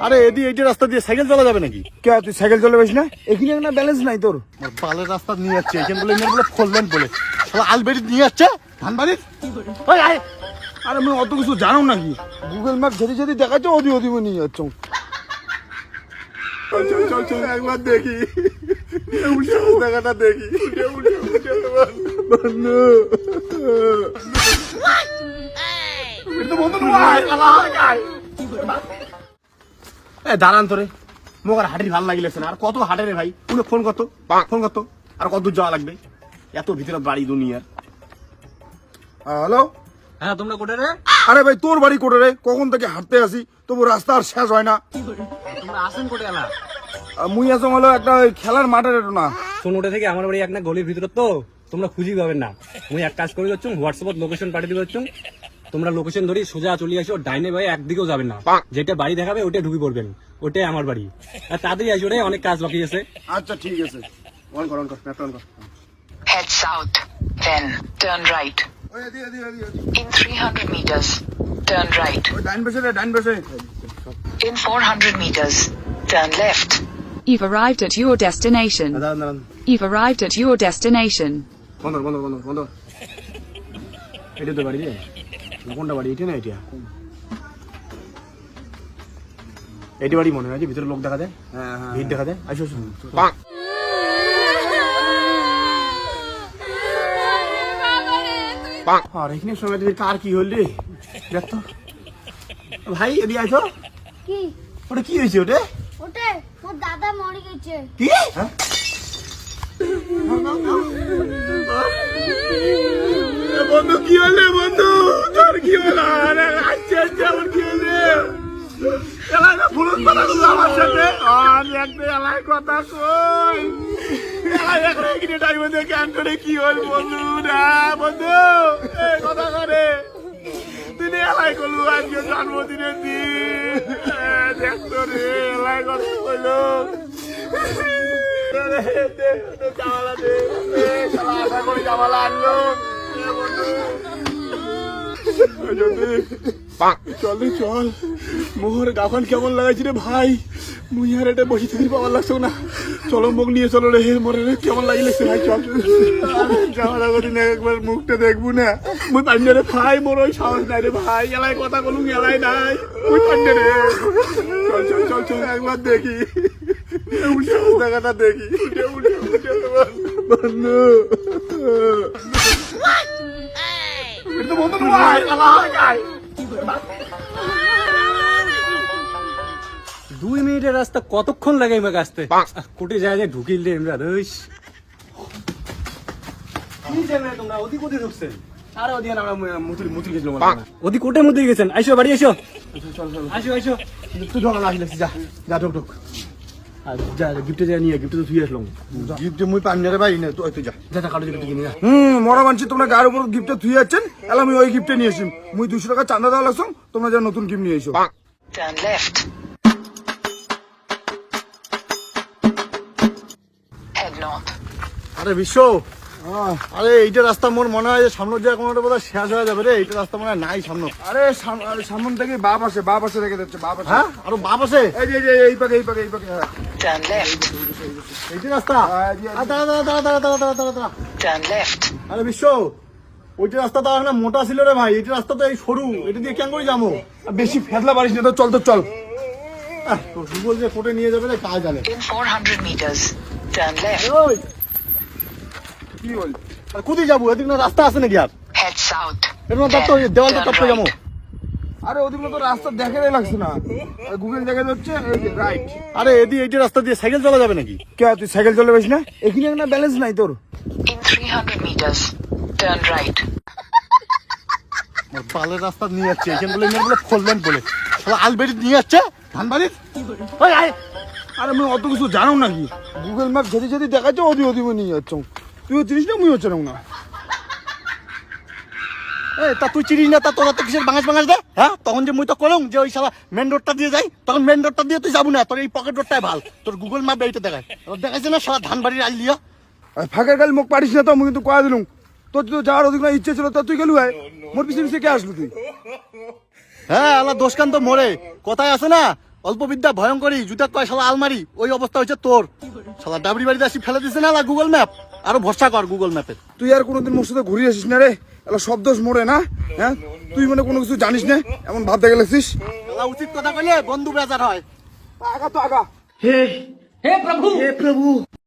আরে এদি এইটা রাস্তা দিয়ে সাইকেল চলা যাবে নাকি কে তুই সাইকেল চালাবিস না এখানে একটা ব্যালেন্স নাই তোর পালের রাস্তা নিয়ে যাচ্ছে এখানে বলে এখানে বলে ফোরলেন বলে শালা আলবেরি নিয়ে যাচ্ছে ধানবাড়ির ওই আয় আরে আমি অত কিছু জানো নাকি গুগল ম্যাপ যেতে যেতে দেখাচ্ছে ওদি ওদি নিয়ে যাচ্ছ একবার দেখি জায়গাটা দেখি বন্ধু এটা তো বন্ধু নয় শালা আয় এ দাঁড়ান তোরে। মোক আর হাটের ভালো লাগিলেছে না। আর কত হাটে রে ভাই? উনি ফোন করতো ফোন করতো। আর কত দূর যাওয়া লাগবে? এত ভিতরে বাড়ি দুনিয়ার হ্যালো? হ্যাঁ তোমরা কোটে রে? আরে ভাই তোর বাড়ি কোটে রে? কখন থেকে হাঁটতে আসি? তবু রাস্তা আর শেষ হয় না। তোমরা আসেন কোটে এলা? মুই আসম হলো একটা ওই খেলার মাঠের না। সোনোটে থেকে আমার বাড়ি একটা গলির ভিতরে তো। তোমরা খুঁজি পাবেন না। মুই এক কাজ করে যাচ্ছ হোয়াটসঅ্যাপত লোকেশন পাঠিয়ে দিবে হচ্ছ। তোমরা লোকেশন ধরি সোজা চলে আসো ডাইনে ভাই একদিকেও যাবেন না যেটা বাড়ি দেখাবে ওটা ঢুকে পড়বেন ওটাই আমার বাড়ি আর তাড়াতাড়ি আসো রে অনেক কাজ বাকি আছে আচ্ছা ঠিক আছে অন কর অন কর ম্যাপটা অন কর Head south, then turn right. ওই এদি এদি এদি এদি। In 300 meters, turn right. ওই ডাইন পাশে রে ডাইন পাশে In 400 meters, turn left. You've arrived at your destination. You've arrived at your destination. বন্ধ বন্ধ বন্ধ বন্ধ এটা তো বাড়ি কোনটা বাড়ি? এটা না এটা এটি বাড়ি মনে হয় যে ভিতরে লোক দেখা যায়? হ্যাঁ হ্যাঁ ভিড় দেখা যায়? আসো আসো। আর এখানে সময় দিদি কার কি হল রে? দেখ তো। ভাই এদিকে আসো কি? ওটা কি হয়েছে ওটা? ওটা দাদা মরে গেছে। কি? হ্যাঁ? বন্ধু কি হলে কথা বলল আমার সাথে আমি একটা এলাকায় কথা করে কি হল বন্ধু বন্ধু এই কথা করে তুই এলাই করলু আজকে জন্মদিনের দিন দেখতো রে এলাই কথা আরে, দে, জামালা দে। আশা করি জামালা আনলো। বন্ধু। চল রে চল। মোহর গাফান কেমন লাগাইছি রে ভাই? মুই আর এটা বসে থাকি পাওয়ার লাগছো না। চলো মুখ নিয়ে চলো রে। মরে রে কেমন লাগিলেছে ভাই চল। জামালা করি না একবার মুখটা দেখব না। মুই পান্ডে রে ভাই মোর ওই সাহস নাই রে ভাই। এলাই কথা বলুন এলাই নাই। মুই পান্ডে রে চল চল চল চল। একবার দেখি। উল্টে জায়গাটা দেখি। উল্টে উল্টে উল্টে বন্ধু। এটা বন্ধু গায় দুই মিনিটের রাস্তা কতক্ষণ লাগে আমাকে আসতে? কোটে যায় যে ঢুকিল রে কি জানে তোমরা ওদিক ওদিক ঢুকছেন? আরে ওদিকে আমরা মুতুল কোটে গেছেন। আইসো বাড়ি আইসো। চল চল আইসো। আইসো তুই ঢোকা আসলে যা যা ঢোক ঢোক। মরা মানছি তোমরা গায়ের উপর গিফটে থুই যাচ্ছেন এলা আমি ওই গিফটে নিয়ে আসি মুই দুশো টাকা চান্দা দেওয়া লাগছো তোমরা যা নতুন গিফট নিয়ে এসো আরে বিশ্ব। আরে এইটা রাস্তা মোর মনে হয় যে সামনের যে কোনো বোধহয় শেষ হয়ে যাবে রে। এইটা রাস্তা মনে হয় নাই সামনে। আরে সাম- আরে সামন থেকে বাপ আছে বাপ আছে রেখে দিচ্ছে বাপ আছে হ্যাঁ? আরও বাপ আছে এই যে এই যে এই পাকে এই পাকে এই পাকে হ্যাঁ। রাস্তা? হ্যাঁ, এই যে- আরে দাঁড়া দাঁড়া দাঁড়া দাঁড়া দাঁড়া দাঁড়া দাঁড়া। দাঁড়া আরে বিশ্ব ওইটা রাস্তা তো এখন মোটা ছিল রে ভাই। এইটা রাস্তা তো এই সরু। এটা দিয়ে কেন করে যাব? আর বেশি ফেদলা পারিস না তো চল তো চল। গুগল যে কোটে নিয়ে যাবে না কাজ জানে। In 400 meters, turn left. কি বল? আর কোথায় যাব? এদিক না রাস্তা আছে নাকি আর? Head south. এর মধ্যে তো দেওয়ালটা টপকে যাব। আরে ওদিকে তো রাস্তা দেখাই লাগছে না। গুগল দেখা যাচ্ছে রাইট আরে এদি এইটা রাস্তা দিয়ে সাইকেল চলা যাবে নাকি? কে তুই সাইকেল চলে চালাবিস না? এখানে একটা ব্যালেন্স নাই তোর। In 300 meters, turn right. আমার পালের রাস্তা নিয়ে যাচ্ছে এখানে বলে এখানে বলে ফোরলেন বলে। শালা আলবেরি নিয়ে যাচ্ছে ধানবাড়ির? ওই আয়। আরে আমি অত কিছু জানো নাকি? গুগল ম্যাপ যেতে যেতে দেখাচ্ছে ওদি ওদি নিয়ে যাচ্ছ। তুইও চিনিস না মুইও চেনো না। এ তা তুই চিনিস না তা তোরা তো কিসের বাঙাস বাঙাস দে? হ্যাঁ? তখন যে মুই তো করলাম যে ওই শালা মেন রোডটা দিয়ে যাই তখন মেন রোডটা দিয়ে তুই যাব না তোর এই পকেট রোডটাই ভালো। তোর গুগল ম্যাপ এইটা দেখায়। দেখাইছে না শালা ধানবাড়ির আল দিয়া? ফাঁকার কাল মুখ পারিস না তো আমি কিন্তু কয়া দিলুম। তোর তো যাওয়ার অধিক না ইচ্ছে ছিল তা তুই গেলু হয় মোর পিছিয়ে পিছিয়ে কে আসলো তুই? হ্যাঁ আল্লাহ দোষকান তো মরে। কথায় আছে না অল্প বিদ্যা ভয়ঙ্করী জুতা কয় শালা আলমারি ওই অবস্থা হচ্ছে তোর। শালা ডাবরি বাড়িতে আসি ফেলে দিছে না গুগল ম্যাপ আরও ভরসা কর গুগল ম্যাপে তুই আর কোনোদিন মোর সাথে ঘুরে আসিস না রে। এলা সব দোষ মোড়ে না হ্যাঁ? তুই মানে কোনো কিছু জানিস না এমন ভাব দেখে লেছিস উচিত কথা কইলে বন্ধু বেজার হয়। আগা তো আগা। হে হে প্রভু। হে প্রভু।